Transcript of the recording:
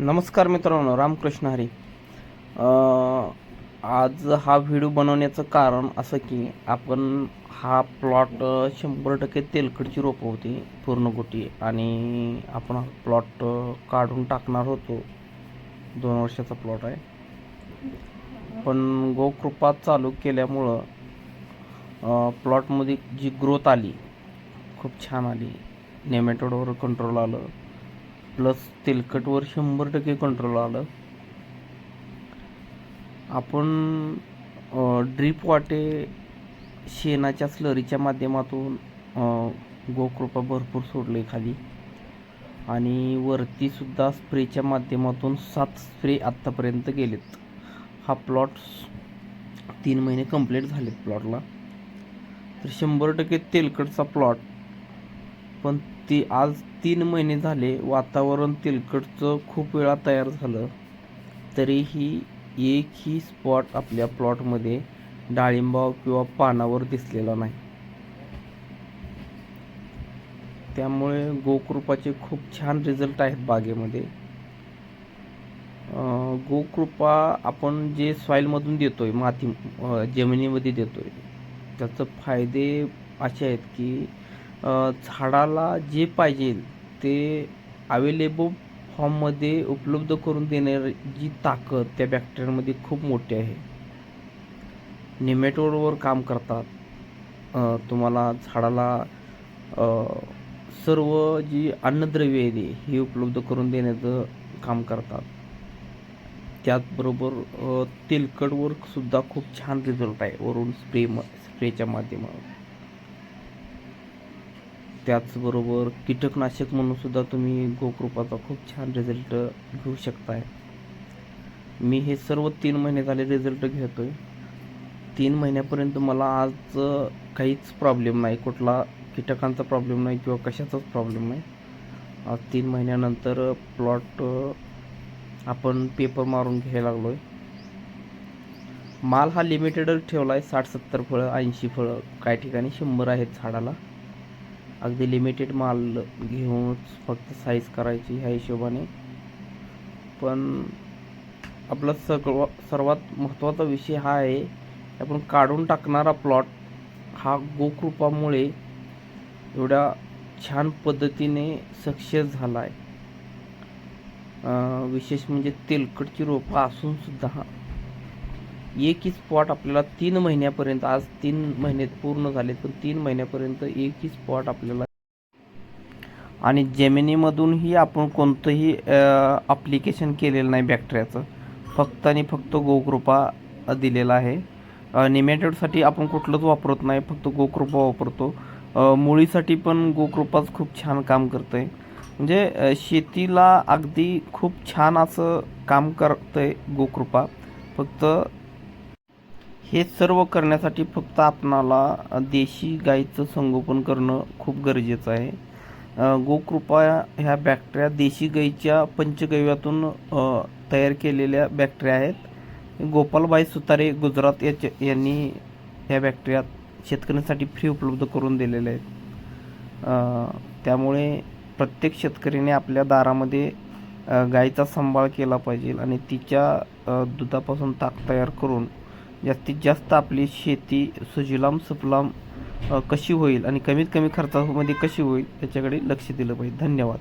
नमस्कार मित्रांनो रामकृष्ण हरी. आज हा व्हिडिओ बनवण्याचं कारण असं की आपण हा प्लॉट शंभर टक्के तेलकटची रोपं होती पूर्ण गोटी. आणि आपण हा प्लॉट काढून टाकणार होतो. दोन वर्षाचा प्लॉट आहे. पण गोकृपा चालू केल्यामुळं प्लॉटमध्ये जी ग्रोथ आली खूप छान आली. नेमॅटोडवर कंट्रोल आलं. प्लस तेलकटवर शंभर टक्के कंट्रोल आलं. आपण ड्रीप वाटे शेणाच्या स्लरीच्या माध्यमातून गोकृपा भरपूर सोडले खाली आणि वरतीसुद्धा स्प्रेच्या माध्यमातून सात स्प्रे आत्तापर्यंत गेलेत. हा प्लॉट तीन महिने कंप्लीट झालेत प्लॉटला तर शंभर टक्के तेलकटचा प्लॉट पण ते आज तीन महिने झाले वातावरण तेलकटचं खूप वेळा तयार झालं. तरीही एकही स्पॉट आपल्या प्लॉटमध्ये डाळिंबाव किंवा पानावर दिसलेला नाही. त्यामुळे गोकृपाचे खूप छान रिझल्ट आहेत बागेमध्ये. गोकृपा आपण जे सॉईलमधून आहे माती जमिनीमध्ये देतो आहे त्याचं फायदे असे आहेत की झाडाला जे पाहिजे ते अवेलेबल फॉर्ममध्ये उपलब्ध करून देणारी जी ताकद त्या बॅक्टेरियामध्ये खूप मोठी आहे. निमेटोडवर काम करतात. तुम्हाला झाडाला सर्व जी अन्नद्रव्य आहे हे ही उपलब्ध करून देण्याचं काम करतात. त्याचबरोबर तेलकटवर सुद्धा खूप छान रिझल्ट आहे. वरून स्प्रे म स्प्रेच्या माध्यमातून. त्याचबरोबर कीटकनाशक म्हणून सुद्धा तुम्ही गोकृपाचा खूप छान रिझल्ट घेऊ शकताय. मी हे सर्व तीन महिने झाले रिझल्ट घेतोय. तीन महिन्यापर्यंत मला आज काहीच प्रॉब्लेम नाही. कुठला कीटकांचा प्रॉब्लेम नाही किंवा कशाचाच प्रॉब्लेम नाही. आज तीन महिन्यानंतर प्लॉट आपण पेपर मारून घ्यायला लागलो आहे माल हा लिमिटेडच ठेवला आहे साठ सत्तर फळं ऐंशी फळं. काही ठिकाणी शंभर आहेत झाडाला. अगदी लिमिटेड माल घेऊनच फक्त साईज करायची ह्या हिशोबाने. पण आपला सगळ सर्वात महत्त्वाचा विषय हा आहे आपण काढून टाकणारा प्लॉट हा गोकृपामुळे एवढ्या छान पद्धतीने सक्सेस झाला आहे विशेष म्हणजे तेलकटची रोपं असूनसुद्धा एकही स्पॉट आपल्याला तीन महिन्यापर्यंत आज तीन महिने पूर्ण झाले पण तीन महिन्यापर्यंत एकही स्पॉट आपल्याला आणि जेमिनीमधूनही आपण कोणतंही अप्लिकेशन केलेलं नाही बॅक्टेरियाचं फक्त आणि फक्त गोकृपा दिलेला आहे. निमेटेडसाठी आपण कुठलंच वापरत नाही फक्त गोकृपा वापरतो. मुळीसाठी पण गोकृपाच खूप छान काम करतं आहे म्हणजे शेतीला अगदी खूप छान असं काम करतंय गोकृपा फक्त हे सर्व करण्यासाठी फक्त आपणाला देशी गाईचं संगोपन करणं खूप गरजेचं आहे. गोकृपा ह्या बॅक्टेरिया देशी गाईच्या पंचगव्यातून तयार केलेल्या बॅक्टेरिया आहेत. गोपालबाई सुतारे गुजरात याच्या यांनी ह्या बॅक्टेरिया शेतकऱ्यांसाठी फ्री उपलब्ध करून दिलेल्या आहेत. त्यामुळे प्रत्येक शेतकऱ्याने आपल्या दारामध्ये गायीचा गाईचा सांभाळ केला पाहिजे आणि तिच्या दुधापासून ताक तयार करून जास्तीत जास्त आपली शेती सुजलाम सुफलाम कशी होईल आणि कमीत कमी खर्चामध्ये कशी होईल याच्याकडे लक्ष दिलं पाहिजे. धन्यवाद.